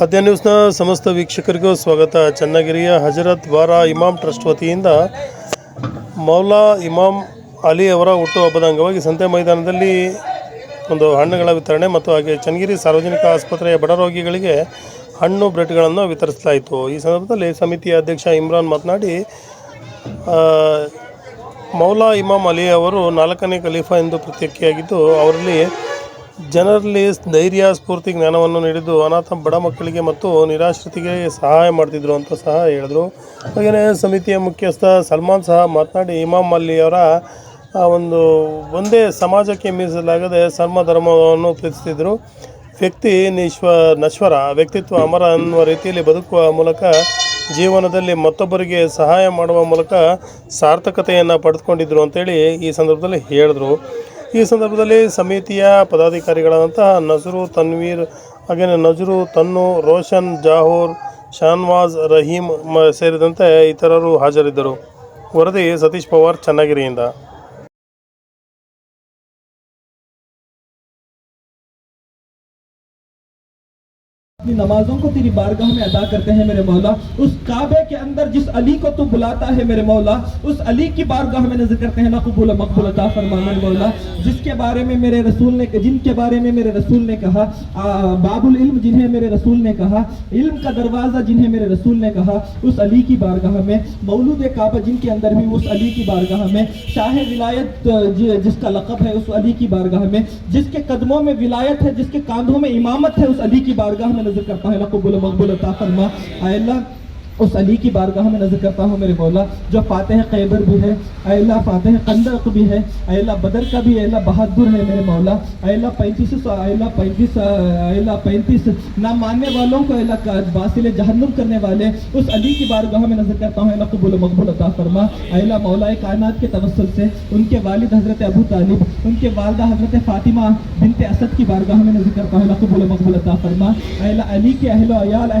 ಆದ್ಯ ನ್ಯೂಸ್ನ ಸಮಸ್ತ ವೀಕ್ಷಕರಿಗೂ ಸ್ವಾಗತ. ಚನ್ನಗಿರಿಯ ಹಜರತ್ ಬಾರಾ ಇಮಾಮ್ ಟ್ರಸ್ಟ್ ವತಿಯಿಂದ ಮೌಲಾ ಇಮಾಮ್ ಅಲಿ ಅವರ ಹುಟ್ಟುಹಬ್ಬದ ಅಂಗವಾಗಿ ಸಂತೆ ಮೈದಾನದಲ್ಲಿ ಒಂದು ಹಣ್ಣುಗಳ ವಿತರಣೆ ಮತ್ತು ಹಾಗೆ ಚನ್ನಗಿರಿ ಸಾರ್ವಜನಿಕ ಆಸ್ಪತ್ರೆಯ ಬಡ ರೋಗಿಗಳಿಗೆ ಹಣ್ಣು ಬ್ರೆಡ್ಗಳನ್ನು ವಿತರಿಸಲಾಯಿತು. ಈ ಸಂದರ್ಭದಲ್ಲಿ ಸಮಿತಿಯ ಅಧ್ಯಕ್ಷ ಇಮ್ರಾನ್ ಮಾತನಾಡಿ ಮೌಲಾ ಇಮಾಮ್ ಅಲಿ ಅವರು ನಾಲ್ಕನೇ ಖಲೀಫಾ ಎಂದು ಪ್ರತ್ಯೇಕಿಯಾಗಿದ್ದು, ಅವರಲ್ಲಿ ಜನರಲ್ಲಿ ಧೈರ್ಯ, ಸ್ಫೂರ್ತಿ, ಜ್ಞಾನವನ್ನು ನೀಡಿದ್ದು ಅನಾಥ ಬಡ ಮಕ್ಕಳಿಗೆ ಮತ್ತು ನಿರಾಶ್ರಿತಿಗೆ ಸಹಾಯ ಮಾಡ್ತಿದ್ರು ಅಂತ ಸಹ ಹೇಳಿದರು. ಹಾಗೆಯೇ ಸಮಿತಿಯ ಮುಖ್ಯಸ್ಥ ಸಲ್ಮಾನ್ ಸಹ ಮಾತನಾಡಿ, ಇಮಾಮ್ ಅಲ್ಲಿಯವರ ಆ, ಒಂದು ಒಂದೇ ಸಮಾಜಕ್ಕೆ ಮೀಸಲಾಗದೆ ಸರ್ಮ ಧರ್ಮವನ್ನು ಪ್ರೀತಿಸಿದರು ವ್ಯಕ್ತಿ ನಿಶ್ವ, ನಶ್ವರ, ವ್ಯಕ್ತಿತ್ವ ಅಮರ ಅನ್ನುವ ರೀತಿಯಲ್ಲಿ ಬದುಕುವ ಮೂಲಕ ಜೀವನದಲ್ಲಿ ಮತ್ತೊಬ್ಬರಿಗೆ ಸಹಾಯ ಮಾಡುವ ಮೂಲಕ ಸಾರ್ಥಕತೆಯನ್ನು ಪಡೆದುಕೊಂಡಿದ್ರು ಅಂತೇಳಿ ಈ ಸಂದರ್ಭದಲ್ಲಿ ಹೇಳಿದ್ರು. ಈ ಸಂದರ್ಭದಲ್ಲಿ ಸಮಿತಿಯ ಪದಾಧಿಕಾರಿಗಳಾದಂತಹ ನಜರು ತನ್ವೀರ್ ಹಾಗೆಯೇ ನಜರು ತನ್ನು, ರೋಷನ್, ಜಾಹೋರ್, ಶಾನ್ವಾಜ್ ರಹೀಂ ಸೇರಿದಂತೆ ಇತರರು ಹಾಜರಿದ್ದರು. ವರದಿ ಸತೀಶ್ ಪವಾರ್, ಚನ್ನಗಿರಿಯಿಂದ. अपनी नमाजों को तेरी बारगाह में अदा करते हैं मेरे मौला। उस काबे के अंदर जिस अली को तू बुलाता है मेरे मौला, उस अली की बारगाह में नज़र करते हैं ना कबूल मकबूल अता फरमा मेरे मौला। जिसके बारे में मेरे रसूल ने जिनके बारे में मेरे रसूल ने कहा बाबुल इल्म जिन्हें मेरे रसूल ने कहा, इल्म का दरवाज़ा जिन्हें मेरे रसूल ने कहा, उस अली की बारगाह में, मौलूद काबा जिनके अंदर भी उस अली की बारगाह में, शाह विलायत जिसका लकब है उस अली की बारगाह में, जिसके कदमों में विलायत है, जिसके कांधों में इमामत है उस अली की बारगाह में ಕಾರ್ಯದರ್ಶಿ ಕರ್ತಾ ಎಲ್ಲ ಕುಬ್ಬುಲ ಮಗ್ಬುಲ ತಾತಮ್ಮ ಆ ಎಲ್ಲ उस अली की बारगाह में नज़र करता हूँ, मेरे मौला। जो फातेह खैबर भी है अल्लाह फातेह कंदक भी है अल्लाह बदर का भी अल्लाह बहादुर है, मेरे मौला। अल्लाह पैंतीस अल्लाह पैंतीस अल्लाह पैंतीस। ना मानने वालों को अल्लाह बासिल जहन्नुम करने वाले, उस अली की बारगाह में नज़र करता हूँ कबूल मकबूल अता फरमा। अल्लाह मौला कायनात के तवस्सुल से, उनके वालिद हज़रत अबू तालिब, उनके वालदा हज़रत फातिमा बिनते असद की बारगाह में नज़र करता हूँ कबूल मकबूल अता फरमा। अल्लाह अली के अहलो अयाल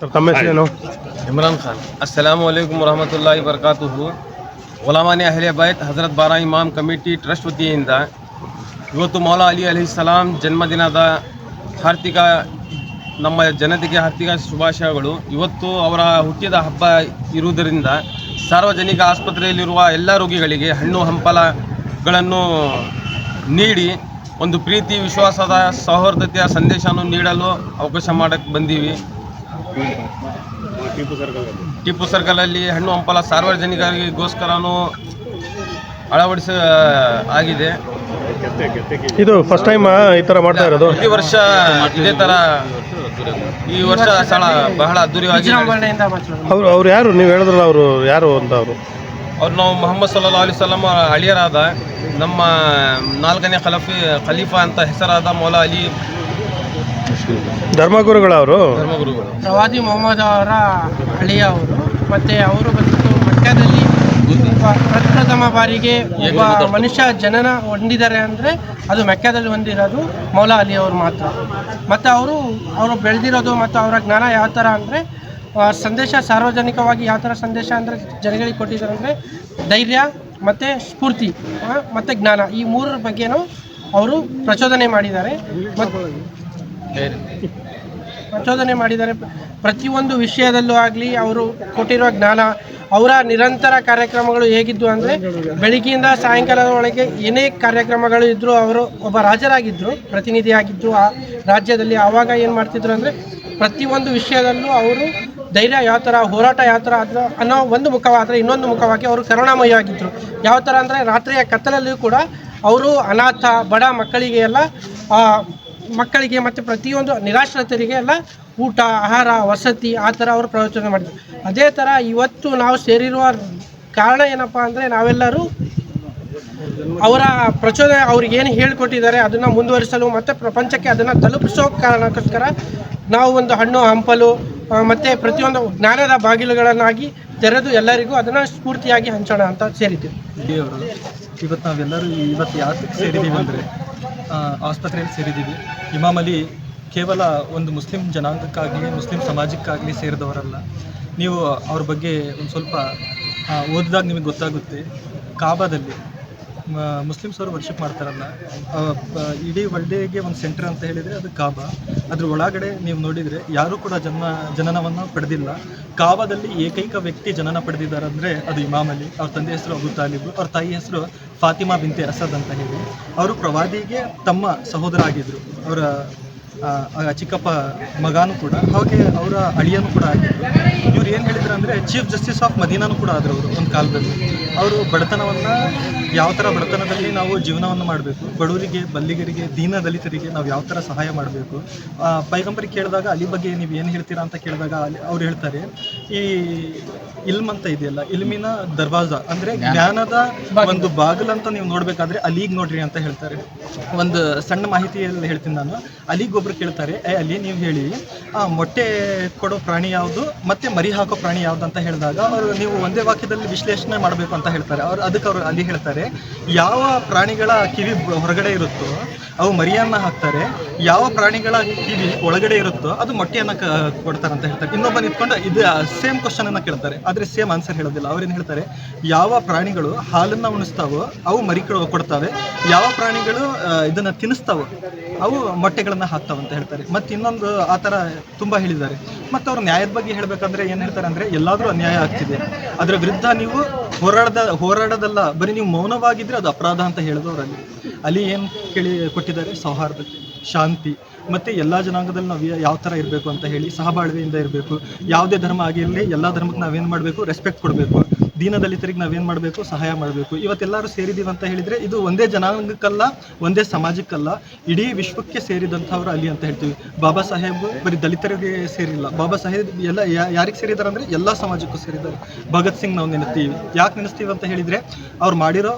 ಸರ್ ತಮ್ಮ ಹೆಸರೇನು ಇಮ್ರಾನ್ ಖಾನ್ ಅಸ್ಸಲಾಮು ಅಲೈಕುಮ್ ವರಹಮತುಲ್ಲಾಹಿ ವರ್ಕಾತುಹು ಗುಲಾಮಾನಿ ಅಹ್ಲೆ ಬೈತ್ ಹಜರತ್ ಬಾರಾ ಇಮಾಮ್ ಕಮಿಟಿ ಟ್ರಸ್ಟ್ ವತಿಯಿಂದ ಇವತ್ತು ಮೌಲಾ ಅಲಿ ಅಲಿ ಸಲಾಂ ಜನ್ಮದಿನದ ಹಾರ್ದಿಕ ನಮ್ಮ ಜನತೆಗೆ ಹಾರ್ಥಿಕ ಶುಭಾಶಯಗಳು. ಇವತ್ತು ಅವರ ಹುಟ್ಟಿದ ಹಬ್ಬ ಇರುವುದರಿಂದ ಸಾರ್ವಜನಿಕ ಆಸ್ಪತ್ರೆಯಲ್ಲಿರುವ ಎಲ್ಲ ರೋಗಿಗಳಿಗೆ ಹಣ್ಣು ಹಂಪಲಗಳನ್ನು ನೀಡಿ ಒಂದು ಪ್ರೀತಿ, ವಿಶ್ವಾಸದ ಸೌಹಾರ್ದತೆಯ ಸಂದೇಶವನ್ನು ನೀಡಲು ಅವಕಾಶ ಮಾಡಕ್ಕೆ ಬಂದೀವಿ. ಟಿಪ್ಪು ಸರ್ಕಲಲ್ಲಿ ಹಣ್ಣು ಹಂಪಲ ಸಾರ್ವಜನಿಕರಿಗೋಸ್ಕರನೂ ಅಳವಡಿಸ, ಆಗಿದೆ. ಇದು ಫಸ್ಟ್ ಟೈಮ್ ಈ ತರ ಮಾಡ್ತಾ ಇರೋದು? ಪ್ರತಿ ವರ್ಷ ಇದೇ ತರ ಈ ವರ್ಷ ಸ್ಥಳ ಬಹಳ ಅದ್ದೂರಿಯಾಗಿ ಅವ್ರು ಅವ್ರು ಯಾರು? ನೀವು ಹೇಳಿದ್ರಲ್ಲ ಅವರು ಯಾರು ಅಂತ ಅವರು? ಅವ್ರು ನಾವು ಮೊಹಮ್ಮದ್ ಸಲ್ಲಾ ಅಲಿ ಸಲ್ಲಂ ಅಳಿಯರಾದ ನಮ್ಮ ನಾಲ್ಕನೇ ಖಲಫಿ ಖಲೀಫಾ ಅಂತ ಹೆಸರಾದ ಮೌಲಾ ಅಲಿ ಧರ್ಮಗುರುಗಳು ಅವರು? ಧರ್ಮಗುರುಗಳು. ಪ್ರವಾದಿ ಮೊಹಮ್ಮದ್ ಅವರ ಅಳಿಯ ಅವರು. ಮತ್ತೆ ಅವರು ಬಂದು ಮಕ್ಕದಲ್ಲಿ ಪ- ಪ್ರಪ್ರಥಮ ಬಾರಿಗೆ ಒಬ್ಬ ಮನುಷ್ಯ ಜನನ ಹೊಂದಿದ್ದಾರೆ ಅಂದರೆ ಅದು ಮೆಕ್ಕದಲ್ಲಿ ಹೊಂದಿರೋದು ಮೌಲಾ ಅಲಿ ಅವರು ಮಾತ್ರ. ಮತ್ತು ಅವರು ಅವರು ಬೆಳೆದಿರೋದು ಮತ್ತು ಅವರ ಜ್ಞಾನ ಯಾವ ಥರ ಅಂದರೆ ಸಂದೇಶ ಸಾರ್ವಜನಿಕವಾಗಿ ಯಾವ ಥರ ಸಂದೇಶ ಅಂದರೆ ಜನಗಳಿಗೆ ಕೊಟ್ಟಿದ್ದಾರೆ ಅಂದರೆ ಧೈರ್ಯ ಮತ್ತು ಸ್ಫೂರ್ತಿ ಮತ್ತು ಜ್ಞಾನ ಈ ಮೂರರ ಬಗ್ಗೆನೂ ಅವರು ಪ್ರಚೋದನೆ ಮಾಡಿದ್ದಾರೆ. ಪ್ರಚೋದನೆ ಮಾಡಿದ್ದಾರೆ. ಪ್ರತಿಯೊಂದು ವಿಷಯದಲ್ಲೂ ಆಗಲಿ ಅವರು ಕೊಟ್ಟಿರುವ ಜ್ಞಾನ, ಅವರ ನಿರಂತರ ಕಾರ್ಯಕ್ರಮಗಳು ಹೇಗಿದ್ದು ಅಂದರೆ ಬೆಳಗ್ಗೆಯಿಂದ ಸಾಯಂಕಾಲದ ಒಳಗೆ ಏನೇ ಕಾರ್ಯಕ್ರಮಗಳು ಇದ್ದರೂ ಅವರು ಒಬ್ಬ ರಾಜರಾಗಿದ್ದರು ಪ್ರತಿನಿಧಿಯಾಗಿದ್ದರು ಆ ರಾಜ್ಯದಲ್ಲಿ. ಆವಾಗ ಏನು ಮಾಡ್ತಿದ್ರು ಅಂದರೆ ಪ್ರತಿಯೊಂದು ವಿಷಯದಲ್ಲೂ ಅವರು ಧೈರ್ಯ ಯಾವ ಥರ ಹೋರಾಟ ಯಾವ ಥರ ಆದರೂ ಅನ್ನೋ ಒಂದು ಮುಖವಾದರೆ, ಇನ್ನೊಂದು ಮುಖವಾಗಿ ಅವರು ಕರುಣಾಮಯವಾಗಿದ್ದರು ಯಾವ ಥರ ಅಂದರೆ ರಾತ್ರಿಯ ಕತ್ತಲಲ್ಲಿಯೂ ಕೂಡ ಅವರು ಅನಾಥ, ಬಡ ಮಕ್ಕಳಿಗೆ ಎಲ್ಲ ಮಕ್ಕಳಿಗೆ ಮತ್ತು ಪ್ರತಿಯೊಂದು ನಿರಾಶ್ರಿತರಿಗೆ ಎಲ್ಲ ಊಟ, ಆಹಾರ, ವಸತಿ ಆ ಥರ ಅವರು ಪ್ರವಚನ ಮಾಡಿದರು. ಅದೇ ಥರ ಇವತ್ತು ನಾವು ಸೇರಿರುವ ಕಾರಣ ಏನಪ್ಪ ಅಂದರೆ ನಾವೆಲ್ಲರೂ ಅವರ ಪ್ರಚೋದನೆ ಅವ್ರಿಗೆ ಏನು ಹೇಳಿಕೊಟ್ಟಿದ್ದಾರೆ ಅದನ್ನು ಮುಂದುವರಿಸಲು ಮತ್ತು ಪ್ರಪಂಚಕ್ಕೆ ಅದನ್ನು ತಲುಪಿಸೋ ಕಾರಣಕ್ಕೋಸ್ಕರ ನಾವು ಒಂದು ಹಣ್ಣು, ಹಂಪಲು ಮತ್ತು ಪ್ರತಿಯೊಂದು ಜ್ಞಾನದ ಬಾಗಿಲುಗಳನ್ನಾಗಿ ತೆರೆದು ಎಲ್ಲರಿಗೂ ಅದನ್ನು ಸ್ಫೂರ್ತಿಯಾಗಿ ಹಂಚೋಣ ಅಂತ ಸೇರಿದ್ದೀವಿ. ಇವತ್ತು ನಾವೆಲ್ಲರೂ ಇವತ್ತು ಯಾವ ಸೇರಿದ್ದೀವಿ ಅಂದರೆ ಆಸ್ಪತ್ರೆಯಲ್ಲಿ ಸೇರಿದ್ದೀವಿ. ಇಮಾಮ್ ಅಲಿ ಕೇವಲ ಒಂದು ಮುಸ್ಲಿಂ ಜನಾಂಗಕ್ಕಾಗಲಿ, ಮುಸ್ಲಿಂ ಸಮಾಜಕ್ಕಾಗಲಿ ಸೇರಿದವರಲ್ಲ. ನೀವು ಅವ್ರ ಬಗ್ಗೆ ಒಂದು ಸ್ವಲ್ಪ ಓದಿದಾಗ ನಿಮಗೆ ಗೊತ್ತಾಗುತ್ತೆ. ಕಾಬಾದಲ್ಲಿ, ಮ- ಮುಸ್ಲಿಮ್ಸ್ ಅವರು ವರ್ಷಕ್ಕೆ ಮಾಡ್ತಾರಲ್ಲ ಇಡೀ ವರ್ಲ್ಡೇಗೆ ಒಂದು ಸೆಂಟರ್ ಅಂತ ಹೇಳಿದರೆ ಅದು ಕಾಬಾ. ಅದ್ರ ಒಳಗಡೆ ನೀವು ನೋಡಿದರೆ ಯಾರೂ ಕೂಡ ಜನ್ಮ, ಜನನವನ್ನು ಪಡೆದಿಲ್ಲ. ಕಾಬಾದಲ್ಲಿ ಏಕೈಕ ವ್ಯಕ್ತಿ ಜನನ ಪಡೆದಿದ್ದಾರೆ ಅಂದರೆ ಅದು ಇಮಾಮ್ ಅಲಿ ಅವ್ರ ತಂದೆ ಹೆಸರು ಅಬು ತಾಲಿಬ್, ಅವ್ರ ತಾಯಿ ಹೆಸರು ಫಾತಿಮಾ ಬಿಂತೆ ಅಸದ್ ಅಂತ ಹೇಳಿ. ಅವರು ಪ್ರವಾದಿಗೆ ತಮ್ಮ ಸಹೋದರ ಆಗಿದ್ದರು ಅವರ ಚಿಕ್ಕಪ್ಪ ಮಗಾನು ಕೂಡ ಹಾಗೆ ಅವರ ಅಳಿಯನು ಕೂಡ ಆಗಿದ್ರು. ಇವ್ರು ಏನು ಹೇಳಿದ್ರು ಅಂದರೆ ಚೀಫ್ ಜಸ್ಟಿಸ್ ಆಫ್ ಮದೀನಾನು ಕೂಡ ಆದರು ಅವರು ಒಂದು ಕಾಲದಲ್ಲಿ. ಅವರು ಬಡತನವನ್ನು ಯಾವ ಥರ ಬಡತನದಲ್ಲಿ ನಾವು ಜೀವನವನ್ನು ಮಾಡಬೇಕು ಬಡವರಿಗೆ ಬಲ್ಲಿಗರಿಗೆ ದೀನ ದಲಿತರಿಗೆ ನಾವು ಯಾವ ಥರ ಸಹಾಯ ಮಾಡಬೇಕು ಪೈಗಂಬರಿಗೆ ಕೇಳಿದಾಗ ಅಲಿ ಬಗ್ಗೆ ನೀವು ಏನು ಹೇಳ್ತೀರಾ ಅಂತ ಕೇಳಿದಾಗ ಅಲ್ಲಿ ಅವ್ರು ಹೇಳ್ತಾರೆ ಈ ಇಲ್ಮ್ ಅಂತ ಇದೆಯಲ್ಲ ಇಲ್ಮಿನ ದರ್ವಾಜ ಅಂದ್ರೆ ಜ್ಞಾನದ ಒಂದು ಬಾಗಿಲು ಅಂತ ನೀವು ನೋಡಬೇಕಾದ್ರೆ ಅಲಿಗ್ ನೋಡ್ರಿ ಅಂತ ಹೇಳ್ತಾರೆ. ಒಂದು ಸಣ್ಣ ಮಾಹಿತಿಯಲ್ಲಿ ಹೇಳ್ತೀನಿ ನಾನು. ಅಲಿಗ್ ಒಬ್ರು ಕೇಳ್ತಾರೆ, ಏ, ಅಲ್ಲಿ ನೀವು ಹೇಳಿ, ಆ, ಮೊಟ್ಟೆ ಕೊಡೋ ಪ್ರಾಣಿ ಯಾವುದು, ಮತ್ತೆ ಮರಿ ಹಾಕೋ ಪ್ರಾಣಿ ಯಾವುದು ಅಂತ ಹೇಳಿದಾಗ ಅವರು ನೀವು ಒಂದೇ ವಾಕ್ಯದಲ್ಲಿ ವಿಶ್ಲೇಷಣೆ ಮಾಡಬೇಕು ಅಂತ ಹೇಳ್ತಾರೆ. ಅವ್ರು ಅದಕ್ಕೆ ಅವರು ಅಲ್ಲಿ ಹೇಳ್ತಾರೆ, ಯಾವ ಪ್ರಾಣಿಗಳ ಕಿವಿ ಹೊರಗಡೆ ಇರುತ್ತೋ ಅವು ಮರಿಯನ್ನ ಹಾಕ್ತಾರೆ. ಯಾವ ಪ್ರಾಣಿಗಳ ಕಿವಿ ಒಳಗಡೆ ಇರುತ್ತೋ ಅದು ಮೊಟ್ಟೆಯನ್ನ ಕೊಡ್ತಾರೆ ಅಂತ ಹೇಳ್ತಾರೆ. ಇನ್ನೊಬ್ಬ ನಿಂತ್ಕೊಂಡು ಇದು ಸೇಮ್ ಕ್ವಶನ್ ಅನ್ನ ಕೇಳ್ತಾರೆ. ಆದ್ರೆ ಸೇಮ್ ಆನ್ಸರ್ ಹೇಳೋದಿಲ್ಲ. ಅವ್ರೇನು ಹೇಳ್ತಾರೆ? ಯಾವ ಪ್ರಾಣಿಗಳು ಹಾಲನ್ನ ಉಣಿಸ್ತಾವೋ ಅವು ಮರಿ ಕೊಡ್- ಕೊಡ್ತಾವೆ. ಯಾವ ಪ್ರಾಣಿಗಳು ಇದನ್ನ ತಿನ್ನಿಸ್ತಾವೋ ಅವು ಮೊಟ್ಟೆಗಳನ್ನ ಹಾಕ್ತಾವ ಅಂತ ಹೇಳ್ತಾರೆ. ಮತ್ತೆ ಇನ್ನೊಂದು ಆ ಥರ ತುಂಬಾ ಹೇಳಿದ್ದಾರೆ. ಮತ್ತೆ ಅವ್ರ ನ್ಯಾಯದ ಬಗ್ಗೆ ಹೇಳ್ಬೇಕಂದ್ರೆ ಏನ್ ಹೇಳ್ತಾರೆ ಅಂದ್ರೆ, ಎಲ್ಲಾದ್ರೂ ಅನ್ಯಾಯ ಆಗ್ತಿದೆ. ಅದರ ವಿರುದ್ಧ ನೀವು ಹೋರಾಡದ ಹೋರಾಡೋದಲ್ಲ, ಬರೀ ನೀವು ಮೌನವಾಗಿದ್ರೆ ಅದು ಅಪರಾಧ ಅಂತ ಹೇಳಿದವರು ಅಲ್ಲಿ ಅಲ್ಲಿ ಏನು ಕೇಳಿ ಕೊಟ್ಟಿದ್ದಾರೆ? ಸೌಹಾರ್ದತೆ ಶಾಂತಿ. ಮತ್ತೆ ಎಲ್ಲಾ ಜನಾಂಗದಲ್ಲಿ ನಾವು ಯಾವ ಥರ ಇರಬೇಕು ಅಂತ ಹೇಳಿ, ಸಹಬಾಳ್ವೆಯಿಂದ ಇರಬೇಕು, ಯಾವುದೇ ಧರ್ಮ ಆಗಿರಲಿ, ಎಲ್ಲ ಧರ್ಮಕ್ಕೆ ನಾವೇನು ಮಾಡಬೇಕು? ರೆಸ್ಪೆಕ್ಟ್ ಕೊಡಬೇಕು. ದೀನ ದಲಿತರಿಗೆ ನಾವೇನು ಮಾಡಬೇಕು? ಸಹಾಯ ಮಾಡಬೇಕು. ಇವತ್ತೆಲ್ಲರೂ ಸೇರಿದೀವಿ ಅಂತ ಹೇಳಿದ್ರೆ ಇದು ಒಂದೇ ಜನಾಂಗಕ್ಕಲ್ಲ, ಒಂದೇ ಸಮಾಜಕ್ಕಲ್ಲ, ಇಡೀ ವಿಶ್ವಕ್ಕೆ ಸೇರಿದಂಥವ್ರು ಅಲ್ಲಿ ಅಂತ ಹೇಳ್ತೀವಿ. ಬಾಬಾ ಸಾಹೇಬ್ ಬರೀ ದಲಿತರಿಗೆ ಸೇರಿಲ್ಲ. ಬಾಬಾ ಸಾಹೇಬ್ ಎಲ್ಲ ಯಾರಿಗೆ ಸೇರಿದ್ದಾರೆ ಅಂದ್ರೆ ಎಲ್ಲ ಸಮಾಜಕ್ಕೂ ಸೇರಿದ್ದಾರೆ. ಭಗತ್ ಸಿಂಗ್ ನಾವು ನೆನೆಸ್ತೀವಿ. ಯಾಕೆ ನೆನೆಸ್ತೀವಿ ಅಂತ ಹೇಳಿದ್ರೆ ಅವ್ರು ಮಾಡಿರೋ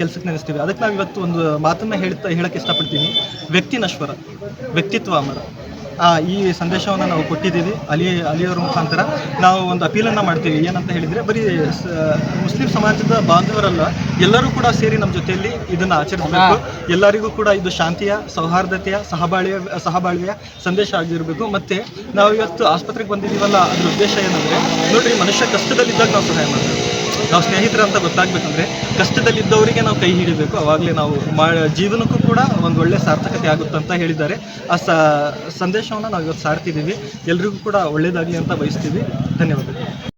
ಕೆಲಸಕ್ಕೆ ನೆನೆಸ್ತೀವಿ. ಅದಕ್ಕೆ ನಾವು ಇವತ್ತು ಒಂದು ಮಾತನ್ನ ಹೇಳ್ತಾ ಹೇಳಕ್ಕೆ ಇಷ್ಟಪಡ್ತೀನಿ. ವ್ಯಕ್ತಿ ನಶ್ವರ, ವ್ಯಕ್ತಿತ್ವ ಅಮರ. ಈ ಸಂದೇಶವನ್ನು ನಾವು ಕೊಟ್ಟಿದ್ದೀವಿ ಅಲಿ, ಅಲಿಯವರ ಮುಖಾಂತರ. ನಾವು ಒಂದು ಅಪೀಲನ್ನು ಮಾಡ್ತೀವಿ. ಏನಂತ ಹೇಳಿದರೆ, ಬರೀ ಮುಸ್ಲಿಂ ಸಮಾಜದ ಬಾಂಧವರಲ್ಲ, ಎಲ್ಲರೂ ಕೂಡ ಸೇರಿ ನಮ್ಮ ಜೊತೆಯಲ್ಲಿ ಇದನ್ನು ಆಚರಿಸಬೇಕು. ಎಲ್ಲರಿಗೂ ಕೂಡ ಇದು ಶಾಂತಿಯ, ಸೌಹಾರ್ದತೆಯ ಸಹಬಾಳ್ವೆಯ ಸಹಬಾಳ್ವೆಯ ಸಂದೇಶ ಆಗಿರಬೇಕು. ಮತ್ತು ನಾವು ಇವತ್ತು ಆಸ್ಪತ್ರೆಗೆ ಬಂದಿದ್ದೀವಲ್ಲ, ಅದರ ಉದ್ದೇಶ ಏನಂದರೆ, ನೋಡಿರಿ, ಮನುಷ್ಯ ಕಷ್ಟದಲ್ಲಿದ್ದಾಗ ನಾವು ಸಹಾಯ ಮಾಡಬೇಕು. ನಾವು ಸ್ನೇಹಿತರ ಅಂತ ಗೊತ್ತಾಗ್ಬೇಕಂದ್ರೆ ಕಷ್ಟದಲ್ಲಿದ್ದವರಿಗೆ ನಾವು ಕೈ ಹಿಡಿಬೇಕು. ಅವಾಗಲೇ ನಾವು ಜೀವನಕ್ಕೂ ಕೂಡ ಒಂದು ಒಳ್ಳೆ ಸಾರ್ಥಕತೆ ಆಗುತ್ತೆ ಅಂತ ಹೇಳಿದ್ದಾರೆ. ಆ ಸಂದೇಶವನ್ನು ನಾವು ಇವತ್ತು ಸಾರ್ತಿದ್ದೀವಿ. ಎಲ್ರಿಗೂ ಕೂಡ ಒಳ್ಳೆಯದಾಗಲಿ ಅಂತ ಬಯಸ್ತೀವಿ. ಧನ್ಯವಾದಗಳು.